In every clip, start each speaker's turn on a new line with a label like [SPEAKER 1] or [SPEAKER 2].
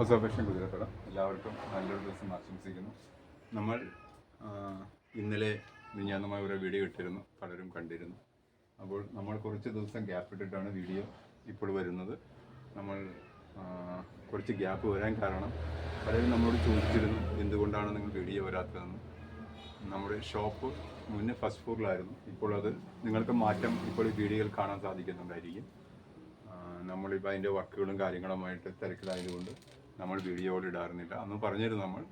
[SPEAKER 1] ഒസോപേഷൻ കുതിരപ്പട എല്ലാവർക്കും നല്ലൊരു ദിവസം ആശംസിക്കുന്നു. നമ്മൾ ഇന്നലെ മിഞ്ഞാന്നുമായി ഒരു വീഡിയോ ഇട്ടിരുന്നു. പലരും കണ്ടിരുന്നു. അപ്പോൾ നമ്മൾ കുറച്ച് ദിവസം ഗ്യാപ്പ് ഇട്ടിട്ടാണ് വീഡിയോ ഇപ്പോൾ വരുന്നത്. നമ്മൾ കുറച്ച് ഗ്യാപ്പ് വരാൻ കാരണം പലരും നമ്മളോട് ചോദിച്ചിരുന്നു എന്തുകൊണ്ടാണ് നിങ്ങൾ വീഡിയോ വരാത്തതെന്ന്. നമ്മുടെ ഷോപ്പ് മുന്നേ ഫസ്റ്റ് ഫ്ലോറിലായിരുന്നു ഇപ്പോൾ അത് നിങ്ങൾക്ക് മാറ്റം ഇപ്പോൾ ഈ വീഡിയോയിൽ കാണാൻ സാധിക്കുന്നുണ്ടായിരിക്കും. നമ്മളിപ്പോൾ അതിന്റെ വർക്കുകളും കാര്യങ്ങളുമായിട്ട് തിരക്കിലായതുകൊണ്ട് നമ്മൾ വീഡിയോകൾ ഇടാറുന്നില്ല. അന്ന് പറഞ്ഞിരുന്നു നമ്മൾ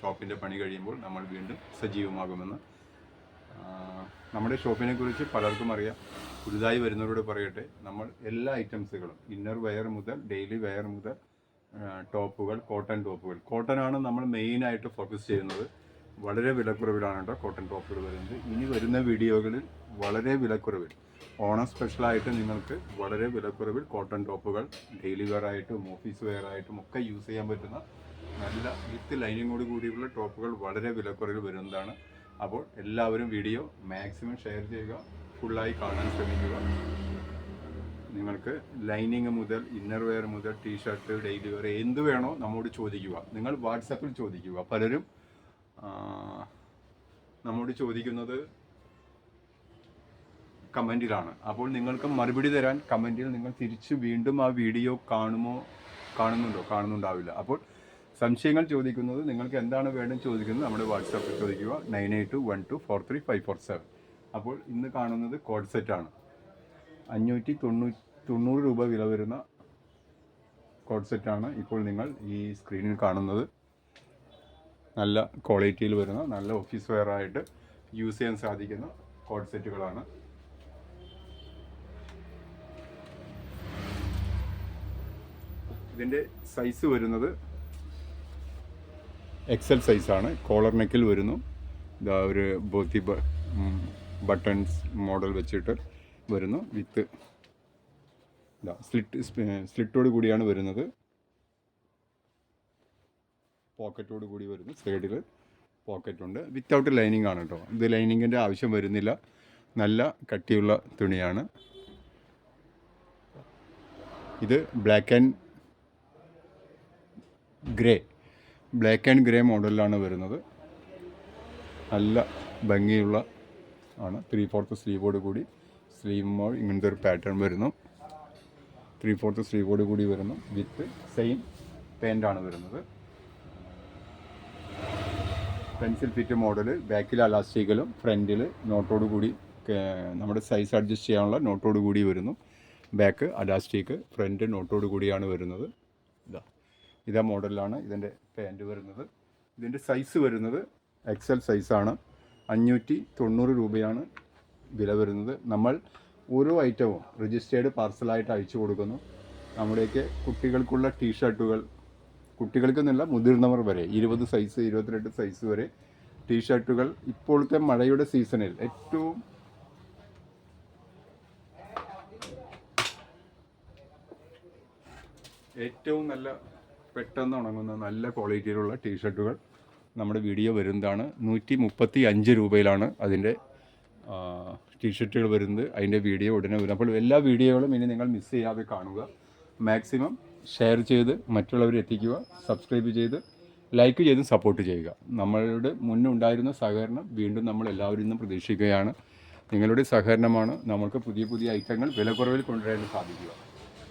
[SPEAKER 1] ഷോപ്പിന്റെ പണി കഴിയുമ്പോൾ നമ്മൾ വീണ്ടും സജീവമാകുമെന്ന്. നമ്മുടെ ഷോപ്പിനെ കുറിച്ച് പലർക്കും അറിയാം. പുതുതായി വരുന്നവരോട് പറയട്ടെ നമ്മൾ എല്ലാ ഐറ്റംസുകളും ഇന്നർ വെയർ മുതൽ ഡെയിലി വെയർ മുതൽ ടോപ്പുകൾ കോട്ടൺ ടോപ്പുകൾ കോട്ടൺ ആണ് നമ്മൾ മെയിനായിട്ട് ഫോക്കസ് ചെയ്യുന്നത്. വളരെ വിലക്കുറവിലാണ് കേട്ടോ കോട്ടൺ ടോപ്പുകൾ വരുന്നത്. ഇനി വരുന്ന വീഡിയോകളിൽ വളരെ വിലക്കുറവിൽ ഓണം സ്പെഷ്യലായിട്ട് നിങ്ങൾക്ക് വളരെ വിലക്കുറവിൽ കോട്ടൺ ടോപ്പുകൾ ഡെയിലി വെയർ ആയിട്ടും ഓഫീസ് വെയർ ആയിട്ടും ഒക്കെ യൂസ് ചെയ്യാൻ പറ്റുന്ന നല്ല വിത്ത് ലൈനിങ്ങോട് കൂടിയുള്ള ടോപ്പുകൾ വളരെ വിലക്കുറവിൽ വരുന്നതാണ്. അപ്പോൾ എല്ലാവരും വീഡിയോ മാക്സിമം ഷെയർ ചെയ്യുക ഫുള്ളായി കാണാൻ ശ്രമിക്കുക. നിങ്ങൾക്ക് ലൈനിങ് മുതൽ ഇന്നർ വെയർ മുതൽ ടീഷർട്ട് ഡെയിലി വെയർ എന്ത് വേണോ നമ്മോട് ചോദിക്കുക. നിങ്ങൾ വാട്സപ്പിൽ ചോദിക്കുക. പലരും നമ്മോട് ചോദിക്കുന്നത് കമന്റിലാണ് അപ്പോൾ നിങ്ങൾക്ക് മറുപടി തരാൻ കമന്റിൽ നിങ്ങൾ തിരിച്ച് വീണ്ടും ആ വീഡിയോ കാണുമോ കാണുന്നുണ്ടോ കാണുന്നുണ്ടാവില്ല. അപ്പോൾ സംശയങ്ങൾ ചോദിക്കുന്നത് നിങ്ങൾക്ക് എന്താണ് വേണ്ടത് ചോദിക്കുന്നത് നമ്മുടെ വാട്സാപ്പിൽ ചോദിക്കുക. Nine eight one two four three five four seven. അപ്പോൾ ഇന്ന് കാണുന്നത് കോഡ് സെറ്റാണ്. അഞ്ഞൂറ്റി തൊണ്ണൂറ്റി തൊണ്ണൂറ് രൂപ വില വരുന്ന കോഡ് സെറ്റാണ് ഇപ്പോൾ നിങ്ങൾ ഈ സ്ക്രീനിൽ കാണുന്നത്. നല്ല ക്വാളിറ്റിയിൽ വരുന്ന നല്ല ഓഫീസ് വെയർ ആയിട്ട് യൂസ് ചെയ്യാൻ സാധിക്കുന്ന കോഡ് സെറ്റുകളാണ് ഇതിന്റെ സൈസ് വരുന്നത് എക്സൽ സൈസാണ് കോളർ നെക്കിൽ വരുന്നു. ഇതാ ഒരു ബോത്തി ബട്ടൺസ് മോഡൽ വെച്ചിട്ട് വരുന്നു. വിത്ത് ഇതാ സ്ലിറ്റ് സ്ലിറ്റോട് കൂടിയാണ് വരുന്നത്. പോക്കറ്റോട് കൂടി വരുന്നു സൈഡിൽ പോക്കറ്റ് ഉണ്ട് വിത്തൗട്ട് ലൈനിങ് ആണ് കേട്ടോ ഇത് ലൈനിങ്ങിന്റെ ആവശ്യം വരുന്നില്ല. നല്ല കട്ടിയുള്ള തുണിയാണ്. ഇത് black and grey black and grey മോഡലിലാണ് വരുന്നത്. നല്ല ഭംഗിയുള്ള ആണ്. ത്രീ ഫോർത്ത് സ്ലീവോട് കൂടി സ്ലീവ് ഇങ്ങനത്തെ ഒരു പാറ്റേൺ വരുന്നു. ത്രീ ഫോർത്ത് സ്ലീവോട് കൂടി വരുന്നു. വിത്ത് സെയിം പാന്റാണ് വരുന്നത്. പെൻസിൽ ഫിറ്റ് മോഡൽ ബാക്കിൽ അലാസ്റ്റിക്കലും ഫ്രണ്ടിൽ നോട്ടോട് കൂടി നമ്മുടെ സൈസ് അഡ്ജസ്റ്റ് ചെയ്യാനുള്ള നോട്ടോട് കൂടി വരുന്നു. ബാക്ക് അലാസ്റ്റിക് ഫ്രണ്ട് നോട്ടോട് കൂടിയാണ് വരുന്നത്. ഇതാ ഇതാ മോഡലാണ് ഇതിന്റെ പാന്റ് വരുന്നത്. ഇതിന്റെ സൈസ് വരുന്നത് എക്സൽ സൈസാണ്. അഞ്ഞൂറ്റി തൊണ്ണൂറ് രൂപയാണ് വില വരുന്നത്. നമ്മൾ ഓരോ ഐറ്റവും രജിസ്റ്റേർഡ് പാർസലായിട്ട് അയച്ചു കൊടുക്കുന്നു. നമ്മുടെയൊക്കെ കുട്ടികൾക്കുള്ള ടീഷർട്ടുകൾ കുട്ടികൾക്കെന്നല്ല മുതിർന്നവർ വരെ ഇരുപത് സൈസ് ഇരുപത്തിരണ്ട് സൈസ് വരെ ടീഷർട്ടുകൾ ഇപ്പോഴത്തെ മഴയുടെ സീസണിൽ ഏറ്റവും ഏറ്റവും നല്ല പെട്ടെന്ന് ഉണങ്ങുന്ന നല്ല ക്വാളിറ്റിയിലുള്ള ടീഷർട്ടുകൾ നമ്മുടെ വീഡിയോ വരുന്നതാണ്. നൂറ്റി മുപ്പത്തി അഞ്ച് രൂപയിലാണ് അതിന്റെ ടീഷർട്ടുകൾ വരുന്നത്. അതിന്റെ വീഡിയോ ഉടനെ വരും. അപ്പോൾ എല്ലാ വീഡിയോകളും ഇനി നിങ്ങൾ മിസ് ചെയ്യാതെ കാണുക. മാക്സിമം ഷെയർ ചെയ്ത് മറ്റുള്ളവരെ എത്തിക്കുക സബ്സ്ക്രൈബ് ചെയ്ത് ലൈക്ക് ചെയ്ത് സപ്പോർട്ട് ചെയ്യുക. നമ്മളുടെ മുന്നുണ്ടായിരുന്ന സഹകരണം വീണ്ടും നമ്മൾ എല്ലാവരും ഇന്നും പ്രതീക്ഷിക്കുകയാണ്. നിങ്ങളുടെ സഹകരണമാണ് നമുക്ക് പുതിയ പുതിയ ഐറ്റങ്ങൾ വിലക്കുറവിൽ കൊണ്ടുവരാൻ സാധിക്കുക.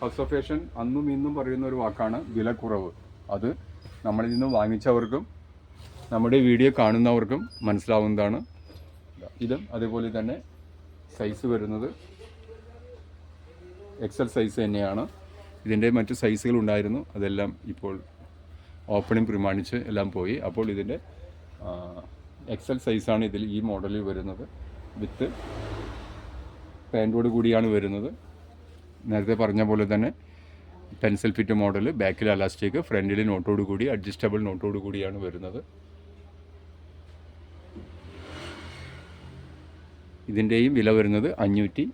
[SPEAKER 1] ഹൗസ് ഓഫ് അന്നും ഇന്നും പറയുന്ന ഒരു വാക്കാണ് വിലക്കുറവ്. അത് നമ്മളിൽ നിന്ന് വാങ്ങിച്ചവർക്കും നമ്മുടെ വീഡിയോ കാണുന്നവർക്കും മനസ്സിലാവുന്നതാണ്. ഇതും അതേപോലെ തന്നെ സൈസ് വരുന്നത്. എക്സൽ സൈസ് തന്നെയാണ്. ഇതിന്റെ മറ്റ് സൈസുകൾ ഉണ്ടായിരുന്നു. അതെല്ലാം ഇപ്പോൾ ഓപ്പണിംഗ് പ്രമാണിച്ച് എല്ലാം പോയി. അപ്പോൾ ഇതിന്റെ എക്സൽ സൈസാണ് ഇതിൽ ഈ മോഡലിൽ വരുന്നത്. വിത്ത് പാന്റോട് കൂടിയാണ് വരുന്നത്. നേരത്തെ പറഞ്ഞ പോലെ തന്നെ പെൻസിൽ ഫിറ്റ് മോഡൽ ബാക്കിൽ അലാസ്റ്റിക് ഫ്രണ്ടിൽ നോട്ടോട് കൂടി അഡ്ജസ്റ്റബിൾ നോട്ടോട് കൂടിയാണ് വരുന്നത്. ഇതിന്റെയും വില വരുന്നത് അഞ്ഞൂറ്റി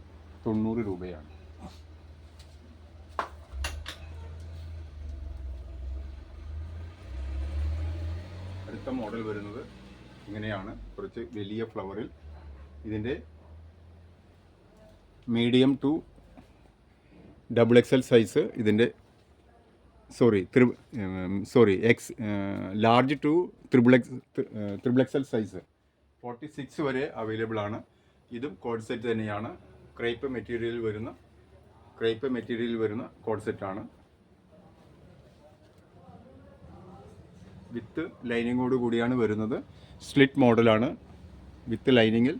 [SPEAKER 1] തൊണ്ണൂറ് രൂപയാണ്. അടുത്ത മോഡൽ വരുന്നത് ഇങ്ങനെയാണ്. കുറച്ച് വലിയ ഫ്ലവറിൽ ഇതിന്റെ medium to double X L size ഇതിന്റെ sorry three sorry X large to triple X triple X L size forty six വരെ അവൈലബിൾ ആണ്. ഇതും കോഡ് സെറ്റ് തന്നെയാണ്. ക്രേപ്പ് മെറ്റീരിയൽ വരുന്ന ക്രേപ്പ് മെറ്റീരിയൽ വരുന്ന കോഡ് സെറ്റാണ് വിത്ത് ലൈനിങ്ങോട് കൂടിയാണ് വരുന്നത്. സ്ലിറ്റ് മോഡലാണ്. വിത്ത് ലൈനിങ്ങിൽ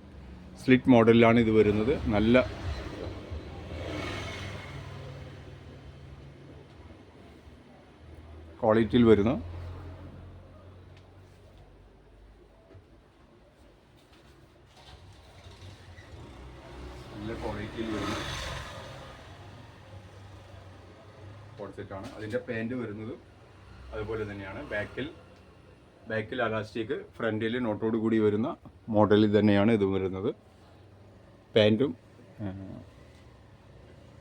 [SPEAKER 1] സ്ലിറ്റ് മോഡലിലാണ് ഇത് വരുന്നത്. നല്ല ക്വാളിറ്റിയിൽ വരുന്നു. നല്ല ക്വാളിറ്റിയിൽ വരുന്ന. കോൺസെറ്റാണ് അതിന്റെ പാന്റ് വരുന്നത് അതുപോലെ തന്നെയാണ്. ബാക്കിൽ ബാക്കിൽ അലാസ്റ്റിക് ഫ്രണ്ടിൽ നോട്ടോട് കൂടി വരുന്ന മോഡലിൽ തന്നെയാണ് ഇത് വരുന്നത്. പാന്റും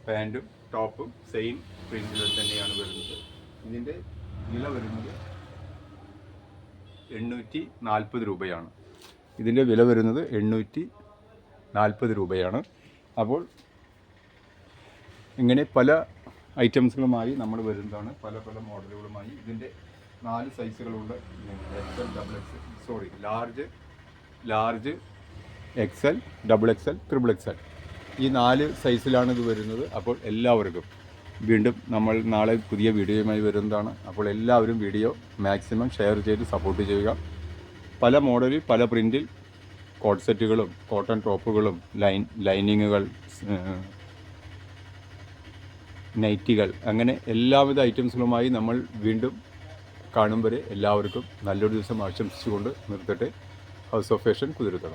[SPEAKER 1] പാന്റും ടോപ്പും സെയിം പ്രിന്റിൽ തന്നെയാണ് വരുന്നത്. ഇതിന്റെ വില വരുന്നത് എണ്ണൂറ്റി നാൽപ്പത് രൂപയാണ്. ഇതിന്റെ വില വരുന്നത് എണ്ണൂറ്റി നാൽപ്പത് രൂപയാണ്. അപ്പോൾ ഇങ്ങനെ പല ഐറ്റംസുകളുമായി നമ്മൾ വരുന്നതാണ്. പല പല മോഡലുകളുമായി ഇതിന്റെ നാല് സൈസുകളുണ്ട് X L double X L sorry large large X L double X L triple L ഈ നാല് സൈസിലാണ് ഇത് വരുന്നത്. അപ്പോൾ എല്ലാവർക്കും വീണ്ടും നമ്മൾ നാളെ പുതിയ വീഡിയോയുമായി വരുന്നതാണ്. അപ്പോൾ എല്ലാവരും വീഡിയോ മാക്സിമം ഷെയർ ചെയ്ത് സപ്പോർട്ട് ചെയ്യുക. പല മോഡലിൽ പല പ്രിന്റിൽ കോട്ട് സെറ്റുകളും കോട്ടൺ ടോപ്പുകളും ലൈൻ ലൈനിങ്ങുകൾ നൈറ്റികൾ അങ്ങനെ എല്ലാവിധ ഐറ്റംസുകളുമായി നമ്മൾ വീണ്ടും കാണും വരെ എല്ലാവർക്കും നല്ലൊരു ദിവസം ആശംസിച്ചുകൊണ്ട് നിർത്തട്ടെ. House of fashion Kuthirathalam.